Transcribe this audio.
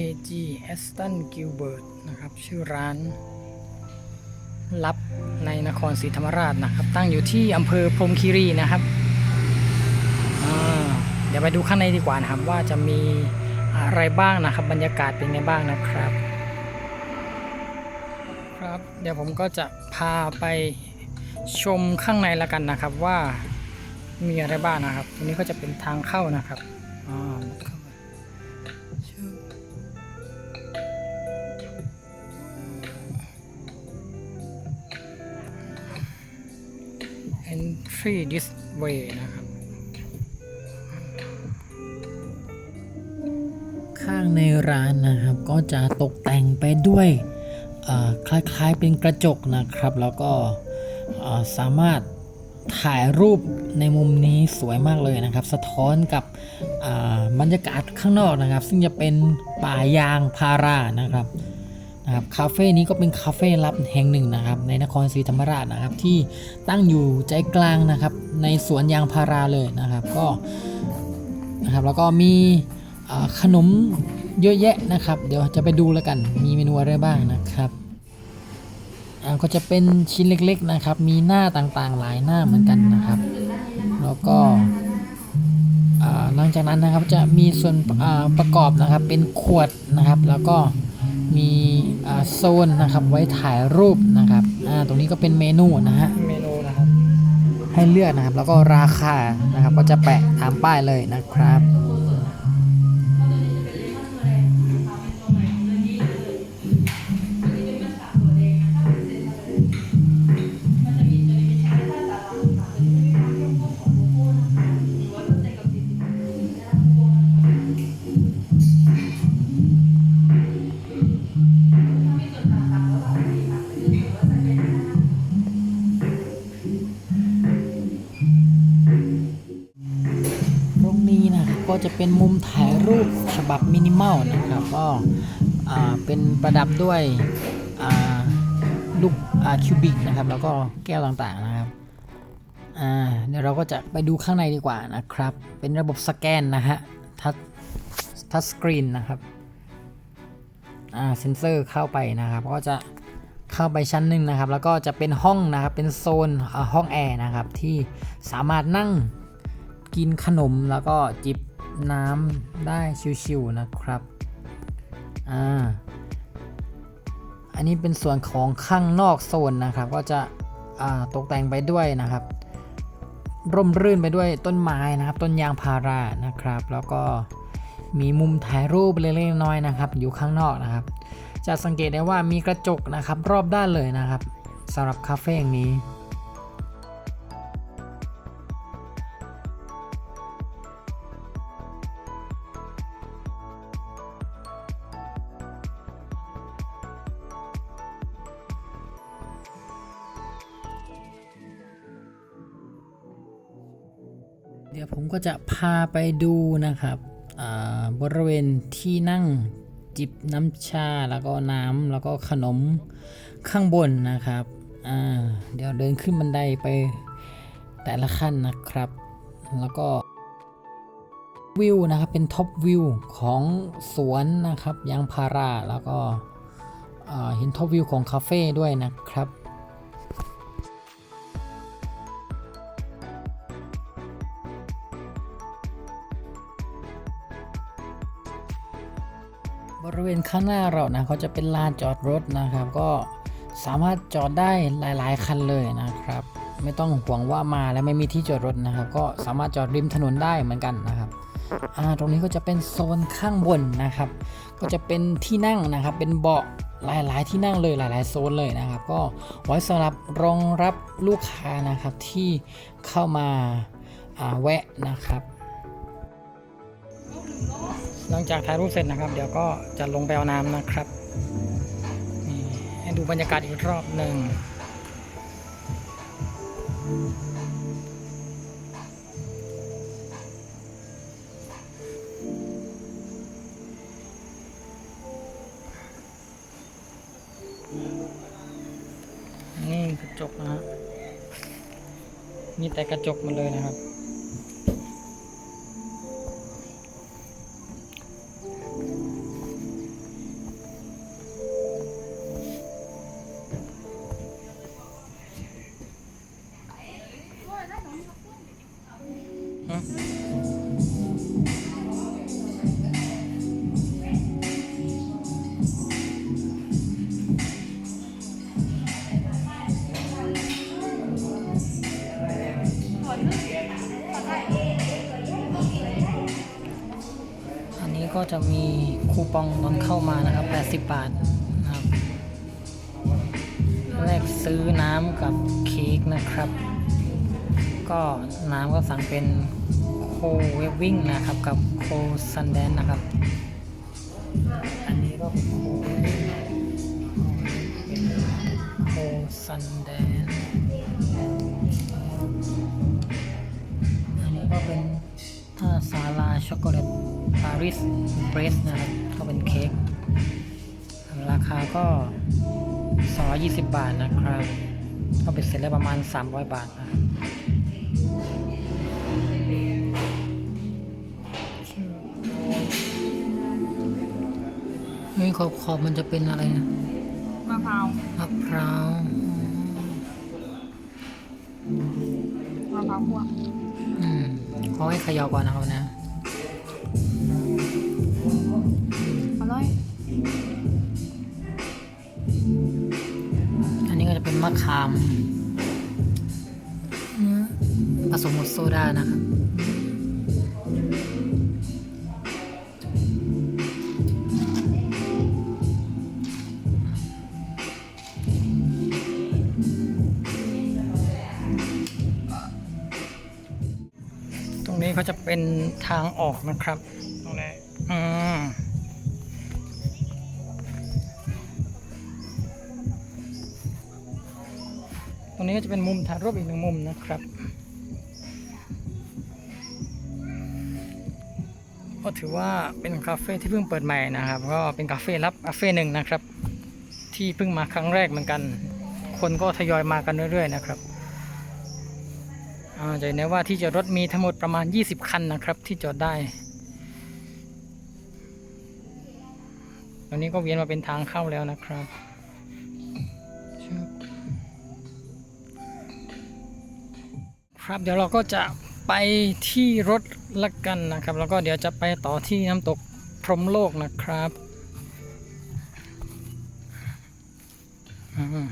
KG Aston Gilbert นะครับ ชื่อร้านลับในนครศรีธรรมราชนะครับ ตั้งอยู่ที่อำเภอพรมคีรีนะครับเดี๋ยวไปดูข้างในดีกว่านะครับว่าจะมีอะไรบ้างนะครับ บรรยากาศเป็นไงบ้างนะครับ ครับ เดี๋ยวผมก็จะพาไปชมข้างในละกันนะครับว่ามีอะไรบ้างนะครับตรงนี้ก็จะเป็นทางเข้านะครับ entry this way นะครับ ข้างในร้านนะครับก็จะตกแต่งไปด้วยคล้ายๆเป็นกระจกนะครับ แล้วก็สามารถถ่ายรูปในมุมนี้สวยมากเลยนะครับ สะท้อนกับบรรยากาศข้างนอกนะครับ ซึ่งจะเป็นป่ายางพารานะครับ นะครับคาเฟ่นี้ก็เป็นคาเฟ่ลับแห่งหนึ่งนะครับ ในนครศรีธรรมราชนะครับ ที่ตั้งอยู่ใจกลางนะครับ ในสวนยางพาราเลยนะครับ ก็นะครับแล้วก็มีขนมเยอะแยะนะครับ เดี๋ยวจะไปดูแล้วกัน มีเมนูอะไรบ้างนะครับก็จะเป็นชิ้นเล็กๆนะครับ มีหน้าต่างๆหลายหน้าเหมือนกันนะครับ แล้วก็หลังจากนั้นนะครับจะมีส่วนประกอบนะครับเป็นขวดนะครับ แล้วก็ มีอ่าโซนนะครับไว้ถ่ายรูปนะครับอ่าตรงนี้ก็เป็นเมนูนะฮะเมนูนะครับให้เลือกนะครับแล้วก็ราคานะครับก็จะแปะตามป้ายเลยนะครับ ก็จะเป็นมุมถ่ายรูปฉบับมินิมอลนะครับก็เป็นประดับด้วยลูกอ่าคิวบิกนะครับ แล้วก็แก้วต่างๆนะครับเดี๋ยวเราก็จะไปดูข้างในดีกว่านะครับ เป็นระบบสแกนนะฮะทัชทัชสกรีนนะครับเซนเซอร์เข้าไปนะครับก็จะเข้าไปชั้นหนึ่งนะครับ แล้วก็จะเป็นห้องนะครับ เป็นโซนห้องแอร์นะครับ ที่สามารถนั่งกินขนมแล้วก็จิบ น้ำได้ชิวๆนะครับ อ่า อันนี้เป็นส่วนของข้างนอกโซนนะครับ ก็จะอ่าตกแต่งไปด้วยนะครับ ร่มรื่นไปด้วยต้นไม้นะครับ ต้นยางพารานะครับ แล้วก็มีมุมถ่ายรูปเล็กๆน้อยๆนะครับ อยู่ข้างนอกนะครับ จะสังเกตได้ว่ามีกระจกนะครับ รอบด้านเลยนะครับสำหรับคาเฟ่อย่งนี้ เดี๋ยวผมก็จะพาไปดูนะครับบริเวณที่นั่งจิบน้ำชาแล้วก็น้ำแล้วก็ขนมข้างบนนะครับเดี๋ยวเดินขึ้นบันไดไปแต่ละขั้นนะครับ แล้วก็วิวนะครับเป็นท็อปวิวของสวนนะครับยางพาราแล้วก็เห็นท็อปวิวของคาเฟ่ด้วยนะครับ บริเวณข้างหน้าเรานะเขาจะเป็นลานจอดรถนะครับ ก็สามารถจอดได้หลาย ๆ คันเลยนะครับ ไม่ต้องห่วงว่ามาแล้วไม่มีที่จอดรถนะครับ ก็สามารถจอดริมถนนได้เหมือนกันนะครับอ่าตรงนี้ก็จะเป็นโซนข้างบนนะครับ ก็จะเป็นที่นั่งนะครับ เป็นเบาะหลายๆ ที่นั่งเลยหลาย ๆ โซนเลยนะครับ ก็ไว้สำหรับรองรับลูกค้านะครับที่เข้ามาาแวะนะครับ หลังจากถ่ายรูปเสร็จนะครับ เดี๋ยวก็จะลงไปเอาน้ำนะครับนี่ให้ดูบรรยากาศอีกรอบหนึ่งนี่กระจกนะฮะมีแต่กระจกมาเลยนะครับ ก็จะมีคูปองตอนเข้ามานะครับ 80 บาทนะครับแรกซื้อน้ำกับเค้กนะครับ ก็น้ำก็สั่งเป็นโคเวฟวิ่งนะครับ กับโคซันแดนนะครับ อันนี้ก็เป็นโคโคซันแดนอันนี้ก็เป็นท่าซาลาช็อกโกแลต ปารีสเบรสนะครับก็เป็นเค้กราคาก็220 บาทนะครับ ก็เป็นเสร็จแล้วประมาณ 300 บาทนะนี่ขอบขอบมันจะเป็นอะไรนะมะพร้าวมะพร้าวมะพร้าวคั่วอืมเขาให้เขยาก่อนนะครับนะะเป็นมะขามผสมกับโซดานะครับตรงนี้เขาจะเป็นทางออกนะครับ ตรงนี้อืม รงนี้ก็จะเป็นมุมถ่ายรูปอีกหนึ่งมุมนะครับก็ถือว่าเป็นคาเฟ่ที่เพิ่งเปิดใหม่นะครับ ก็เป็นคาเฟ่ลับคาเฟ่หนึ่งนะครับ ที่เพิ่งมาครั้งแรกเหมือนกัน คนก็ทยอยมากันเรื่อยๆนะครับจะเห็นได้ว่าที่จอดรถมีทั้งหมดประมาณ 20 คันนะครับ ที่จอดได้ตอนนี้ก็เวียนมาเป็นทางเข้าแล้วนะครับ ครับ เดี๋ยวเราก็จะไปที่รถละกันนะครับ แล้วก็เดี๋ยวจะไปต่อที่น้ำตกพรมโลกนะครับ อืม